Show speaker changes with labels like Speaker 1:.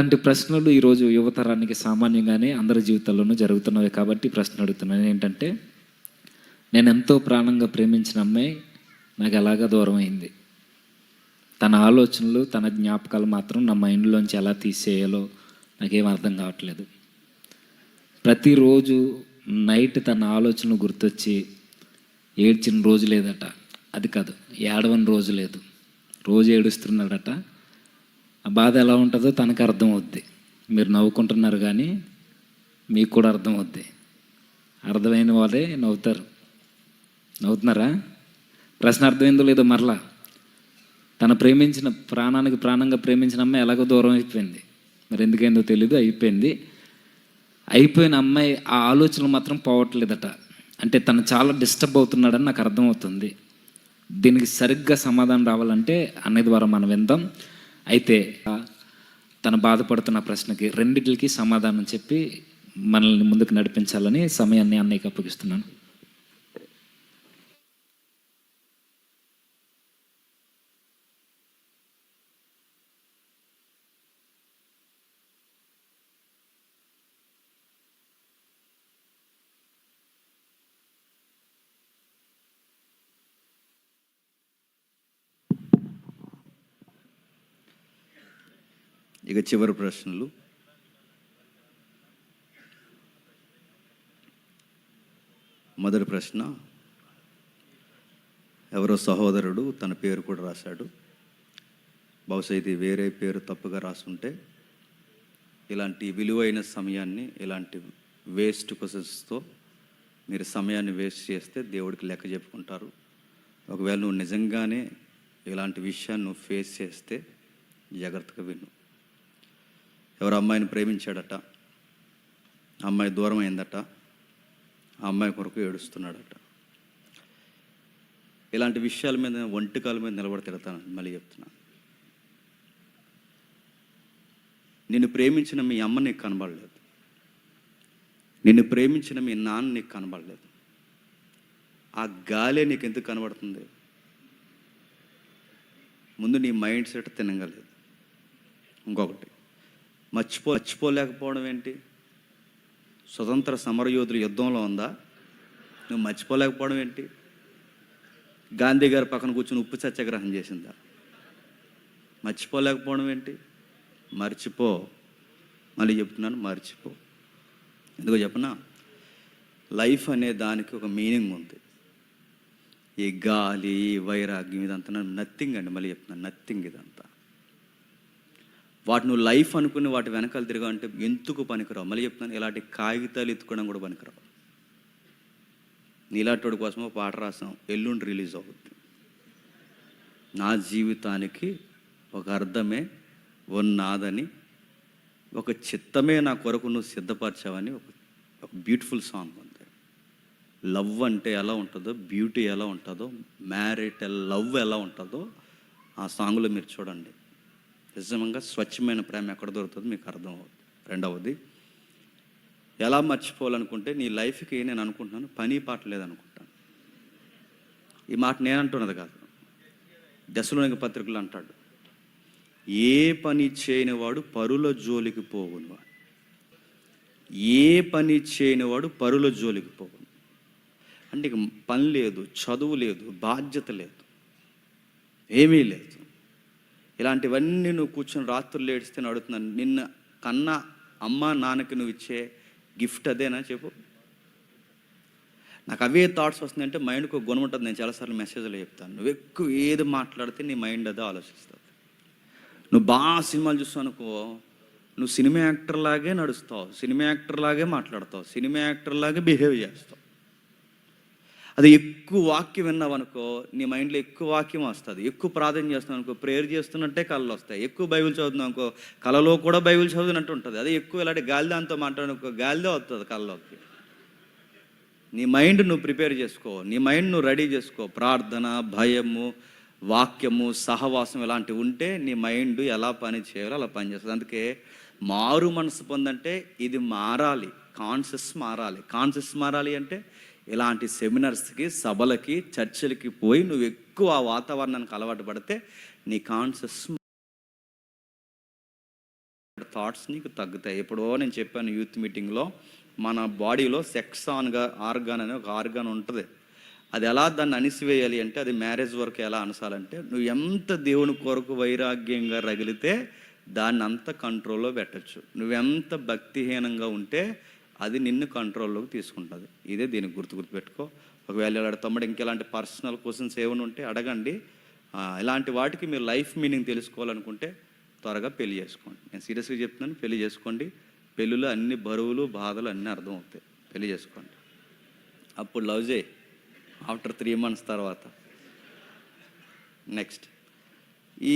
Speaker 1: ఇలాంటి ప్రశ్నలు ఈరోజు యువతరానికి సామాన్యంగానే అందరి జీవితాల్లోనూ జరుగుతున్నవి కాబట్టి ప్రశ్న అడుగుతున్నాను ఏంటంటే నేను ఎంతో ప్రాణంగా ప్రేమించిన అమ్మాయి నాకు ఎలాగా దూరం అయింది? తన ఆలోచనలు తన జ్ఞాపకాలు మాత్రం నా మైండ్లోంచి ఎలా తీసేయాలో నాకేం అర్థం కావట్లేదు. ప్రతిరోజు నైట్ తన ఆలోచనలు గుర్తొచ్చి ఏడ్చిన రోజు లేదట. అది కాదు ఏడవని రోజు లేదు. రోజు ఏడుస్తున్నాడట. ఆ బాధ ఎలా ఉంటుందో తనకు అర్థమవుద్ది. మీరు నవ్వుకుంటున్నారు కానీ మీకు కూడా అర్థమవుద్ది. అర్థమైన వాళ్ళే నవ్వుతారు. నవ్వుతున్నారా? ప్రశ్న అర్థమైందో లేదో మరలా. తను ప్రేమించిన ప్రాణానికి ప్రాణంగా ప్రేమించిన అమ్మాయి ఎలాగో దూరం అయిపోయింది. మరి ఎందుకైందో తెలీదు అయిపోయింది. అయిపోయిన అమ్మాయి ఆ ఆలోచనలు మాత్రం పోవట్లేదట. అంటే తను చాలా డిస్టర్బ్ అవుతున్నాడని నాకు అర్థమవుతుంది. దీనికి సరిగ్గా సమాధానం రావాలంటే అన్నయ్య ద్వారా మనం విందాం. అయితే తను బాధపడుతున్న ప్రశ్నకి రెండిటికి సమాధానం చెప్పి మనల్ని ముందుకు నడిపించాలని సమయాన్ని అన్నయ్యకి అప్పగిస్తున్నాను.
Speaker 2: ఇక చివరి ప్రశ్నలు. మొదటి ప్రశ్న ఎవరో సహోదరుడు తన పేరు కూడా రాశాడు. బహుశా ఇది వేరే పేరు తప్పుగా రాసుంటే ఇలాంటి విలువైన సమయాన్ని ఇలాంటి వేస్ట్ క్వశ్చన్స్తో మీరు సమయాన్ని వేస్ట్ చేస్తే దేవుడికి లెక్క చెప్పుకుంటారు. ఒకవేళ నువ్వు నిజంగానే ఇలాంటి విషయాన్ని నువ్వు ఫేస్ చేస్తే జాగ్రత్తగా విను. ఎవరు అమ్మాయిని ప్రేమించాడట. అమ్మాయి దూరం అయిందట. ఆ అమ్మాయి కొరకు ఏడుస్తున్నాడట. ఇలాంటి విషయాల మీద ఒంటికాల మీద నిలబడి తిడతాను మళ్ళీ చెప్తున్నా. నిన్ను ప్రేమించిన మీ అమ్మ నీకు కనబడలేదు. నిన్ను ప్రేమించిన మీ నాన్న నీకు కనబడలేదు. ఆ గాలే నీకు ఎందుకు కనబడుతుంది? ముందు నీ మైండ్ సెట్ తినగలేదు. ఇంకొకటి మర్చిపో మర్చిపోలేకపోవడం ఏంటి? స్వతంత్ర సమరయోధులు యుద్ధంలో ఉందా? నువ్వు మర్చిపోలేకపోవడం ఏంటి? గాంధీ గారి పక్కన కూర్చొని ఉప్పు సత్యాగ్రహం చేసిందా? మర్చిపోలేకపోవడం ఏంటి? మర్చిపో. మళ్ళీ చెప్తున్నాను మర్చిపో. ఎందుకో చెప్పనా? లైఫ్ అనే దానికి ఒక మీనింగ్ ఉంది. ఈ గాలి ఈ వైరాగ్యం ఇదంతా నథింగ్ అండి. మళ్ళీ చెప్తున్నాను నథింగ్ ఇదంతా. వాటి నువ్వు లైఫ్ అనుకుని వాటి వెనకాల తిరగా అంటే ఎందుకు పనికిరావు? మళ్ళీ చెప్తున్నాను ఇలాంటి కాగితాలు ఎత్తుకోవడం కూడా పనికిరావు. నీలాంటి కోసం పాట రాసాం ఎల్లుండి రిలీజ్ అవుద్ది. నా జీవితానికి ఒక అర్థమే ఉన్నాదని ఒక చిత్తమే నా కొరకు నువ్వు సిద్ధపరచావని ఒక బ్యూటిఫుల్ సాంగ్ ఉంది. లవ్ అంటే ఎలా ఉంటుందో బ్యూటీ ఎలా ఉంటుందో మ్యారిట్ లవ్ ఎలా ఉంటుందో ఆ సాంగ్లో మీరు చూడండి. నిజంగా స్వచ్ఛమైన ప్రేమ ఎక్కడ దొరుకుతుంది మీకు అర్థం అవుతుంది రెండవది ఎలా మర్చిపోవాలనుకుంటే నీ లైఫ్కి నేను అనుకుంటున్నాను పని పాట లేదనుకుంటాను. ఈ మాట నేను అంటున్నది కాదు. దశలోనిక పత్రికలు అంటాడు ఏ పని చేయనివాడు పరుల జోలికి పోవును వాడు ఏ పని చేయనివాడు పరుల జోలికి పోవును. అంటే ఇక పని లేదు చదువు లేదు బాధ్యత లేదు ఏమీ లేదు. ఇలాంటివన్నీ నువ్వు కూర్చొని రాత్రులు ఏడిస్తే అడుగుతున్నాను నిన్న కన్నా అమ్మ నాన్నకి నువ్వు ఇచ్చే గిఫ్ట్ అదేనా చెప్పు. నాకు అవే థాట్స్ వస్తుందంటే మైండ్కి ఒక గుణం ఉంటుంది నేను చాలాసార్లు మెసేజ్లో చెప్తాను. నువ్వు ఎక్కువ ఏది మాట్లాడితే నీ మైండ్ అదే ఆలోచిస్తుంది. నువ్వు బాగా సినిమాలు చూస్తావు అనుకో నువ్వు సినిమా యాక్టర్ లాగే నడుస్తావు సినిమా యాక్టర్ లాగే మాట్లాడతావు సినిమా యాక్టర్ లాగే బిహేవ్ చేస్తావు. అది ఎక్కువ వాక్యం విన్నావు అనుకో నీ మైండ్లో ఎక్కువ వాక్యం వస్తుంది. ఎక్కువ ప్రార్థన చేస్తున్నావు అనుకో ప్రేయర్ చేస్తున్నట్టే కళ్ళు వస్తాయి. ఎక్కువ బైబిల్ చదువుతున్నావు అనుకో కళలో కూడా బైబిల్ చదివినట్టు ఉంటుంది. అదే ఎక్కువ ఇలాంటి గాలిదాంతో మాట్లాడనుకో గాలిదే వస్తుంది కళ్ళలోకి. నీ మైండ్ నువ్వు ప్రిపేర్ చేసుకో. నీ మైండ్ నువ్వు రెడీ చేసుకో. ప్రార్థన భయము వాక్యము సహవాసం ఇలాంటివి ఉంటే నీ మైండ్ ఎలా పని చేయాలో అలా పనిచేస్తుంది అందుకే మారు మనసు పొందంటే ఇది మారాలి. కాన్షియస్ మారాలి. కాన్షియస్ మారాలి అంటే ఇలాంటి సెమినార్స్కి సభలకి చర్చలకి పోయి నువ్వు ఎక్కువ ఆ వాతావరణానికి అలవాటు పడితే నీ కాన్షియస్ థాట్స్ నీకు తగ్గుతాయి. ఎప్పుడో నేను చెప్పాను యూత్ మీటింగ్లో మన బాడీలో సెక్స్ ఆన్గా ఆర్గాన్ అనే ఒక ఆర్గాన్ ఉంటుంది. అది ఎలా దాన్ని అణిసివేయాలి అంటే అది మ్యారేజ్ వరకు ఎలా అనసాలంటే నువ్వు ఎంత దేవుని కొరకు వైరాగ్యంగా రగిలితే దాన్ని అంత కంట్రోల్లో పెట్టచ్చు. నువ్వెంత భక్తిహీనంగా ఉంటే అది నిన్ను కంట్రోల్లోకి తీసుకుంటుంది. ఇదే దీనికి గుర్తు గుర్తుపెట్టుకో. ఒకవేళ ఇలా తమ్ముడు ఇంకెలాంటి పర్సనల్ క్వశ్చన్స్ ఏమైనా ఉంటే అడగండి. ఇలాంటి వాటికి మీరు లైఫ్ మీనింగ్ తెలుసుకోవాలనుకుంటే త్వరగా పెళ్ళి చేసుకోండి. నేను సీరియస్గా చెప్తున్నాను పెళ్ళి చేసుకోండి. పెళ్ళిలో అన్ని బరువులు బాధలు అన్నీ అర్థం అవుతాయి పెళ్ళి చేసుకోండి. అప్పుడు లవ్ చేయి. ఆఫ్టర్ త్రీ మంత్స్ తర్వాత. నెక్స్ట్